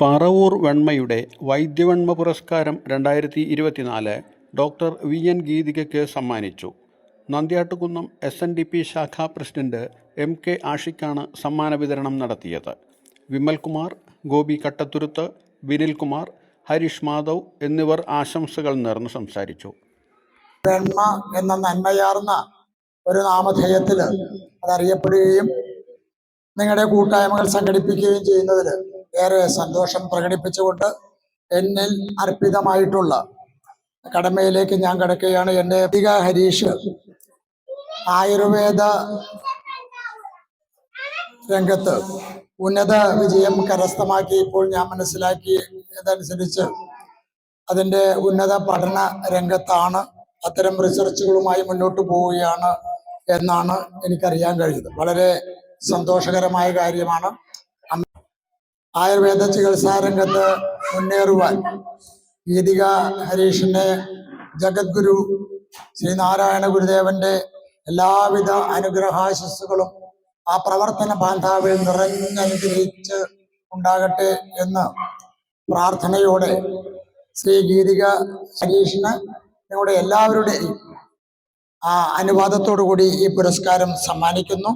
പറവൂർ വെണ്മയുടെ വൈദ്യവെണ്മ പുരസ്കാരം രണ്ടായിരത്തി ഇരുപത്തിനാല് ഡോക്ടർ വി എൻ ഗീതികയ്ക്ക് സമ്മാനിച്ചു. Nandyattukunnam S N D P ശാഖാ പ്രസിഡന്റ് എം കെ ആഷിക്കാണ് സമ്മാന വിതരണം നടത്തിയത്. വിമൽകുമാർ ഗോപി കട്ടത്തുരുത്ത് ബിനിൽകുമാർ ഹരീഷ് മാധവ് എന്നിവർ ആശംസകൾ നേർന്ന് സംസാരിച്ചു. നന്മ എന്ന നന്മയാർന്ന ഒരു നാമധേയത്തിൽ അതറിയപ്പെടുകയും നിങ്ങളുടെ കൂട്ടായ്മകൾ സംഘടിപ്പിക്കുകയും ചെയ്യുന്നതിൽ ഏറെ സന്തോഷം പ്രകടിപ്പിച്ചുകൊണ്ട് എന്നിൽ അർപ്പിതമായിട്ടുള്ള കടമയിലേക്ക് ഞാൻ കിടക്കുകയാണ്. എന്റെ അധിക ഹരീഷ് ആയുർവേദ രംഗത്ത് ഉന്നത വിജയം കരസ്ഥമാക്കി ഇപ്പോൾ ഞാൻ മനസ്സിലാക്കി. മനസ്സിലാക്കിയതനുസരിച്ച് അതിന്റെ ഉന്നത പഠന രംഗത്താണ് അത്തരം റിസർച്ചുകളുമായി മുന്നോട്ട് പോവുകയാണ് എന്നാണ് എനിക്കറിയാൻ കഴിയുന്നത് വളരെ സന്തോഷകരമായ കാര്യമാണ്. ആയുർവേദ ചികിത്സാ രംഗത്ത് മുന്നേറുവാൻ ഗീതിക ഹരീഷിന്റെ ജഗദ്ഗുരു ശ്രീനാരായണ ഗുരുദേവന്റെ എല്ലാവിധ അനുഗ്രഹാശിസ്സുകളും ആ പ്രവർത്തന ബാന്ധാവിൽ നിറഞ്ഞനുഗ്രഹിച്ച് ഉണ്ടാകട്ടെ എന്ന് പ്രാർത്ഥനയോടെ ശ്രീ ഗീതിക ഹരീഷിന് നിങ്ങളുടെ എല്ലാവരുടെയും ആ അനുവാദത്തോടു കൂടി ഈ പുരസ്കാരം സമ്മാനിക്കുന്നു.